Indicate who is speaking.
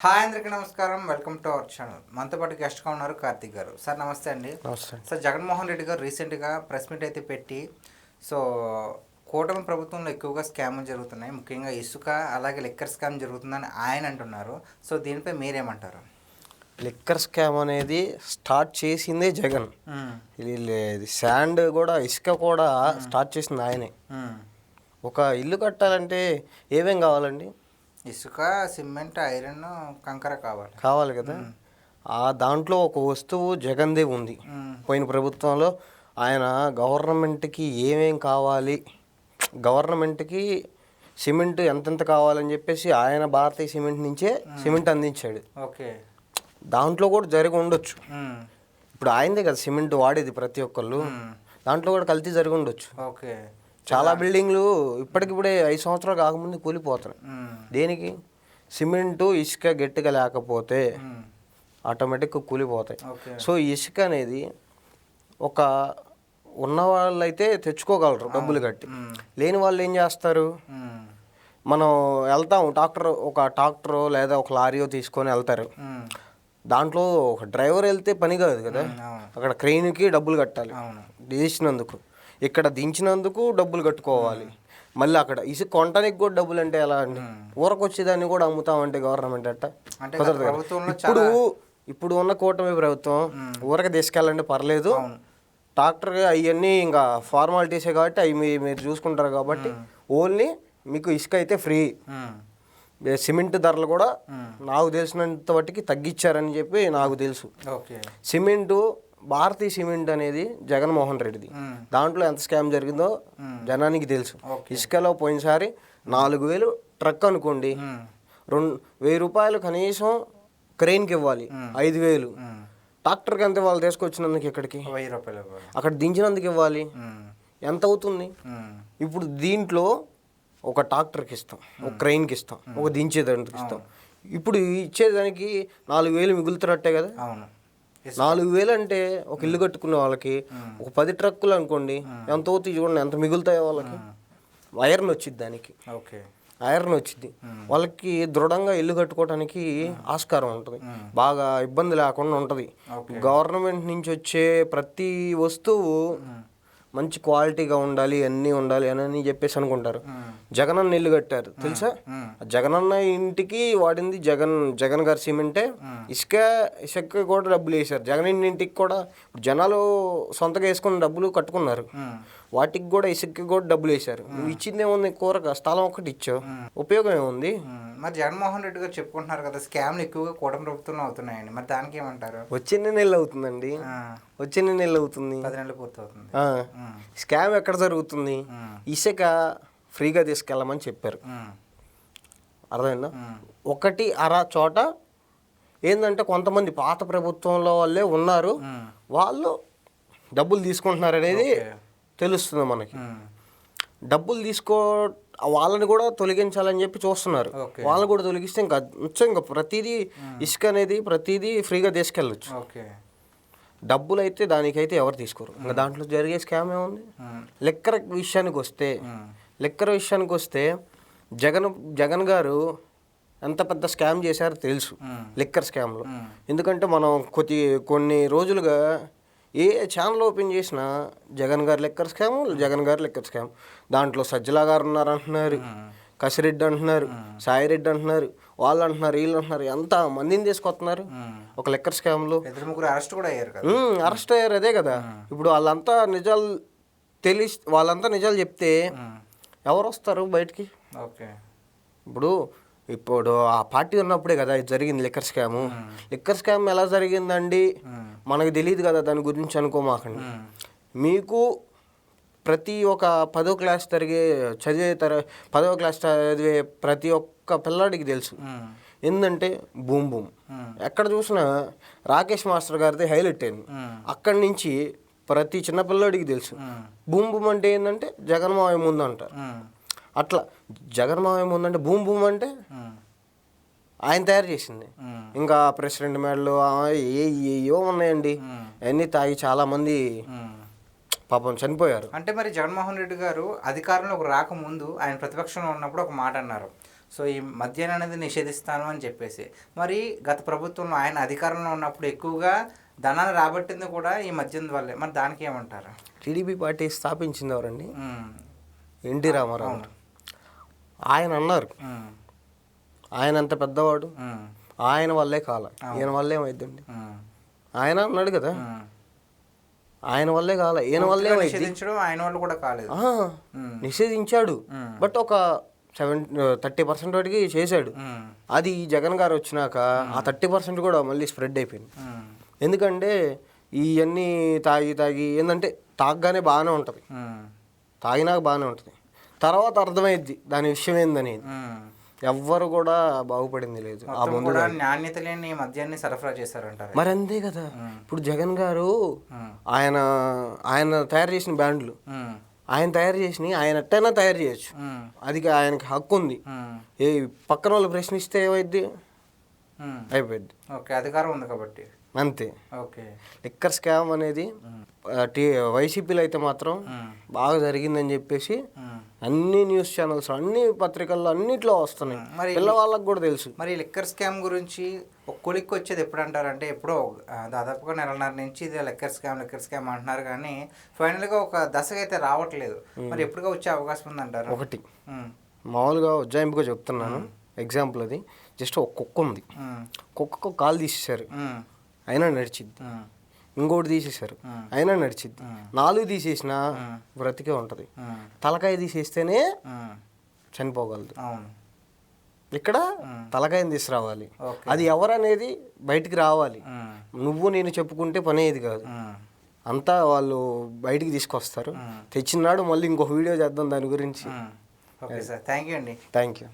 Speaker 1: Hi అందరికీ నమస్కారం. Welcome to our channel మనతో పాటు గెస్ట్గా ఉన్నారు కార్తిక్ గారు. సార్ నమస్తే అండి. సార్ జగన్మోహన్ రెడ్డి గారు రీసెంట్గా ప్రెస్ మీట్ అయితే పెట్టి సో కూటమి ప్రభుత్వంలో ఎక్కువగా స్కామ్లు జరుగుతున్నాయి. ముఖ్యంగా ఇసుక అలాగే లిక్కర్ స్కామ్ జరుగుతుందని ఆయన అంటున్నారు. సో దీనిపై మీరేమంటారు?
Speaker 2: లిక్కర్ స్కామ్ అనేది స్టార్ట్ చేసిందే జగన్. శాండ్ కూడా ఇసుక కూడా స్టార్ట్ చేసింది ఆయనే.
Speaker 1: మ్మ్.
Speaker 2: ఒక ఇల్లు కట్టాలంటే ఏమేం కావాలండి?
Speaker 1: ఇసుక సిమెంట్ ఐరన్ కంకర కావాలి.
Speaker 2: కావాలి కదా? ఆ దాంట్లో ఒక వస్తువు జగన్దే ఉంది. పోయిన ప్రభుత్వంలో ఆయన గవర్నమెంట్కి ఏమేం కావాలి? గవర్నమెంట్కి సిమెంట్ ఎంతెంత కావాలని చెప్పేసి ఆయన భారతీయ సిమెంట్ నుంచే సిమెంట్ అందించాడు.
Speaker 1: ఓకే.
Speaker 2: దాంట్లో కూడా జరిగి ఉండొచ్చు. ఇప్పుడు ఆయనదే కదా సిమెంట్ వాడేది ప్రతి ఒక్కళ్ళు. దాంట్లో కూడా కల్తీ జరిగి ఉండొచ్చు.
Speaker 1: ఓకే.
Speaker 2: చాలా బిల్డింగ్లు ఇప్పటికిప్పుడే ఐదు సంవత్సరాలు కాకముందు కూలిపోతున్నాయి. దేనికి? సిమెంటు ఇసుక గట్టిగా లేకపోతే. ఆటోమేటిక్గా కూలిపోతాయి. సో ఇసుక అనేది ఒక ఉన్న వాళ్ళైతే తెచ్చుకోగలరు డబ్బులు కట్టి. లేని వాళ్ళు ఏం చేస్తారు. మనం వెళ్తాం ట్రాక్టర్ ఒక ట్రాక్టర్ లేదా ఒక లారీయో తీసుకొని వెళ్తారు. దాంట్లో ఒక డ్రైవర్ వెళ్తే పని కాదు కదా. అక్కడ క్రెయిన్కి డబ్బులు కట్టాలి.
Speaker 1: అవును.
Speaker 2: వేసినందుకు ఇక్కడ దించినందుకు డబ్బులు కట్టుకోవాలి. మళ్ళీ అక్కడ ఇసుక కొనడానికి కూడా డబ్బులు అంటే ఎలా అండి? ఊరకొచ్చేదాన్ని కూడా అమ్ముతామంటే గవర్నమెంట్ అట్ట? ఇప్పుడు ఇప్పుడు ఉన్న కూటమి ప్రభుత్వం ఊరక తీసుకెళ్ళండి పర్లేదు. ట్రాక్టర్ అవన్నీ ఇంకా ఫార్మాలిటీసే కాబట్టి అవి మీ- మీరు చూసుకుంటారు కాబట్టి ఓన్లీ మీకు ఇసుక అయితే ఫ్రీ. సిమెంట్ ధరలు కూడా. నాకు తెలిసినంత మట్టికి తగ్గించారని చెప్పి నాకు తెలుసు. సిమెంటు భారతీయ సిమెంట్ అనేది జగన్మోహన్ రెడ్డిది. దాంట్లో ఎంత స్కామ్ జరిగిందో జనానికి తెలుసు. ఇసుకలో పోయినసారి నాలుగు వేలు ట్రక్ అనుకోండి. రెండు వెయ్యి రూపాయలు కనీసం క్రెయిన్కి ఇవ్వాలి ఐదు వేలు. ట్రాక్టర్కి ఎంత వాళ్ళు తీసుకొచ్చినందుకు ఇక్కడికి?
Speaker 1: వెయ్యి రూపాయలు ఇవ్వాలి.
Speaker 2: అక్కడ దించినందుకు ఇవ్వాలి. ఎంత అవుతుంది. ఇప్పుడు దీంట్లో ఒక ట్రాక్టర్కి ఇస్తాం ఒక క్రెయిన్కి ఇస్తాం ఒక దించేదానికి ఇస్తాం. ఇప్పుడు ఇచ్చేదానికి నాలుగు వేలు మిగులుతున్నట్టే కదా?
Speaker 1: అవును.
Speaker 2: నాలుగు వేలు అంటే ఒక ఇల్లు కట్టుకునే వాళ్ళకి ఒక పది ట్రక్కులు అనుకోండి ఎంత అవుతాయి చూడండి ఎంత మిగులుతాయో వాళ్ళకి. ఐరన్ వచ్చింది దానికి.
Speaker 1: ఓకే
Speaker 2: ఐరన్ వచ్చింది. వాళ్ళకి దృఢంగా ఇల్లు కట్టుకోవడానికి ఆస్కారం ఉంటుంది. బాగా ఇబ్బంది లేకుండా ఉంటుంది. గవర్నమెంట్ నుంచి వచ్చే ప్రతి వస్తువు మంచి క్వాలిటీగా ఉండాలి అన్నీ ఉండాలి అని అని చెప్పేసి అనుకుంటారు. జగనన్న ఇల్లు కట్టారు తెలుసా? జగనన్న ఇంటికి వాడింది జగన్ జగన్ గారి సిమెంటే. ఇసుక ఇసుక కూడా డబ్బులు వేశారు. జగన్ ఇంటికి కూడా జనాలు సొంతగా వేసుకున్న డబ్బులు కట్టుకున్నారు. వాటికి కూడా ఇసుక కూడా డబ్బులు వేశారు. నువ్వు ఇచ్చింది ఏముంది కూరగా? స్థలం ఒకటి ఇచ్చావు. ఉపయోగం ఏముంది.
Speaker 1: మరి జగన్మోహన్ రెడ్డి గారు చెప్పుకుంటున్నారు కదా స్కామ్లు ఎక్కువగా కూటమి ప్రభుత్వంలో అవుతున్నాయండి మరి దానికి ఏమంటారు
Speaker 2: వచ్చిన నెల అవుతుందండి వచ్చిన నెల అవుతుంది
Speaker 1: పది నెలలు పూర్తవుతుంది
Speaker 2: ఆ,
Speaker 1: మ్మ్.
Speaker 2: స్కామ్ ఎక్కడ జరుగుతుంది. ఇసుక ఫ్రీగా తీసుకెళ్ళమని చెప్పారు. అర్థమైందా. ఒకటి అర చోట ఏంటంటే కొంతమంది పాత ప్రభుత్వంలో వాళ్ళే ఉన్నారు. వాళ్ళు డబ్బులు తీసుకుంటున్నారు అనేది. తెలుస్తుంది మనకి. డబ్బులు తీసుకో వాళ్ళని కూడా తొలగించాలని చెప్పి చూస్తున్నారు. వాళ్ళని కూడా తొలగిస్తే ఇంకా ఇంకా ప్రతిదీ ఇసుక అనేది ప్రతిదీ ఫ్రీగా తీసుకెళ్ళచ్చు డబ్బులు అయితే దానికైతే ఎవరు తీసుకోరు ఇంకా దాంట్లో జరిగే స్కామ్ ఏముంది. లెక్కర విషయానికి వస్తే. లెక్కర విషయానికి వస్తే జగన్ జగన్ గారు ఎంత పెద్ద స్కామ్ చేశారో తెలుసు. లిక్కర్ స్కామ్లో. ఎందుకంటే మనం కొద్ది కొన్ని రోజులుగా ఏ ఛానల్ ఓపెన్ చేసినా జగన్ గారి లెక్కర్ స్కామ్ జగన్ గారి లెక్కర్ స్కామ్. దాంట్లో సజ్జలా గారు ఉన్నారు అంటున్నారు కసిరెడ్డి అంటున్నారు సాయిరెడ్డి అంటున్నారు వాళ్ళు అంటున్నారు వీళ్ళు అంటున్నారు ఎంత మందిని తీసుకొస్తున్నారు. ఒక లెక్కర్ స్కామ్లో.
Speaker 1: ఇద్దరు ముగ్గురు అరెస్ట్ కూడా అయ్యారు కదా.
Speaker 2: అరెస్ట్ అయ్యారు అదే కదా. ఇప్పుడు వాళ్ళంతా నిజాలు తెలి వాళ్ళంతా నిజాలు చెప్తే. ఎవరు వస్తారు బయటికి?
Speaker 1: ఓకే.
Speaker 2: ఇప్పుడు ఇప్పుడు ఆ పార్టీ ఉన్నప్పుడే కదా ఇది జరిగింది లిక్కర్ స్కాము లిక్కర్ స్కామ్ ఎలా జరిగిందండి. మనకు తెలియదు కదా దాని గురించి అనుకోమాకండి. మీకు ప్రతి ఒక్క పదో క్లాస్ జరిగే చదివే తర పదో క్లాస్ చదివే ప్రతి ఒక్క పిల్లాడికి తెలుసు. ఏంటంటే బూమ్ బూమ్. ఎక్కడ చూసినా రాకేష్ మాస్టర్ గారిది హైలైట్ అయింది. అక్కడి నుంచి ప్రతి చిన్న పిల్లాడికి తెలుసు. బూమ్ బూమ్ అంటే ఏంటంటే జగన్మావయ్య ముందు అంటారు. అట్లా జగన్మావయ్య ముందు అంటే బూమ్ బూమ్ అంటే. ఆయన తయారు చేసింది. ఇంకా ప్రెసిడెంట్ మెడలు ఏ ఏవో ఉన్నాయండి. అన్నీ తాగి చాలామంది. పాపం చనిపోయారు
Speaker 1: అంటే మరి జగన్మోహన్ రెడ్డి గారు అధికారంలోకి రాకముందు ఆయన ప్రతిపక్షంలో ఉన్నప్పుడు ఒక మాట అన్నారు సో ఈ మద్యాన్ని అనేది నిషేధిస్తాను అని చెప్పేసి మరి గత ప్రభుత్వంలో ఆయన అధికారంలో ఉన్నప్పుడు ఎక్కువగా ధనాన్ని రాబట్టింది కూడా ఈ మద్యం వల్లే మరి దానికి ఏమంటారు
Speaker 2: టీడీపీ పార్టీ స్థాపించింది ఎవరండి ఎన్టీ రామారావు. ఆయన అన్నారు. ఆయన అంత పెద్దవాడు? ఆయన వల్లే కాల. ఈయన వల్లే ఏమైద్దండి?
Speaker 1: ఉమ్,
Speaker 2: ఆయన అన్నాడు కదా. ఆయన వల్లే కాల. ఈయన వల్లే
Speaker 1: ఆయన వాళ్ళు కూడా కాలేదు.
Speaker 2: నిషేధించాడు. బట్ ఒక సెవెన్ థర్టీ పర్సెంట్ వరకు చేశాడు. అది జగన్ గారు వచ్చినాక ఆ. థర్టీ పర్సెంట్ కూడా మళ్ళీ స్ప్రెడ్ అయిపోయింది. ఎందుకంటే ఇవన్నీ తాగి తాగి ఏంటంటే తాగగానే బాగానే ఉంటుంది. తాగినాక బాగానే ఉంటుంది. తర్వాత అర్థమైద్ది. దాని విషయం ఏందనేది. ఎవ్వరు కూడా బాగుపడింది లేదు. ఆ ముందు
Speaker 1: నాణ్యత లేని మద్యాన్ని సరఫరా చేశారంటారు.
Speaker 2: మరి అంతే కదా. ఇప్పుడు జగన్ గారు ఆయన ఆయన తయారు చేసిన బ్యాండ్లు. ఆయన తయారు చేసినవి ఆయన ఎట్టైనా తయారు చేయొచ్చు. అది ఆయనకి హక్కు ఉంది. ఏ పక్కన వాళ్ళు ప్రశ్నిస్తే ఏమైద్ది. అయిపోయింది
Speaker 1: ఓకే అధికారం ఉంది కాబట్టి.
Speaker 2: అంతే.
Speaker 1: ఓకే.
Speaker 2: లిక్కర్ స్కామ్ అనేది టీ వైసీపీలో అయితే మాత్రం బాగా జరిగిందని చెప్పేసి. అన్ని న్యూస్ ఛానల్స్ అన్ని పత్రికల్లో అన్నిట్లో వస్తున్నాయి.
Speaker 1: మరి
Speaker 2: పిల్లవాళ్ళకి కూడా తెలుసు.
Speaker 1: మరి లిక్కర్ స్కామ్ గురించి కొలిక్కి వచ్చేది ఎప్పుడు అంటారంటే ఎప్పుడో దాదాపుగా నెలన్నర నుంచి ఇది లిక్కర్ స్కామ్ లిక్కర్ స్కామ్ అంటున్నారు కానీ ఫైనల్గా ఒక దశగా అయితే రావట్లేదు మరి ఎప్పుడుగా వచ్చే అవకాశం ఉందంటారు?
Speaker 2: ఒకటి. మామూలుగా ఉజ్జాయింపుగా చెప్తున్నాను. ఎగ్జాంపుల్ అది. జస్ట్ ఒక కుక్క ఉంది. కుక్కకు కాలు తీసేశారు.
Speaker 1: ఉమ్,
Speaker 2: అయినా నడిచిద్ది.
Speaker 1: ఉమ్,
Speaker 2: ఇంకోటి తీసేశారు. అయినా నడిచిద్ది. నాలుగు తీసేసినా బ్రతికే ఉంటుంది. తలకాయ తీసేస్తేనే. చనిపోగలదు. ఇక్కడ తలకాయని తీసుకురావాలి. అది ఎవరనేది బయటికి రావాలి. నువ్వు నేను చెప్పుకుంటే పని అయ్యేది కాదు. అంతా వాళ్ళు బయటికి తీసుకొస్తారు. తెచ్చినాడు మళ్ళీ ఇంకొక వీడియో చేద్దాం దాని గురించి.
Speaker 1: Okay sir. థ్యాంక్ యూ అండి.
Speaker 2: Thank you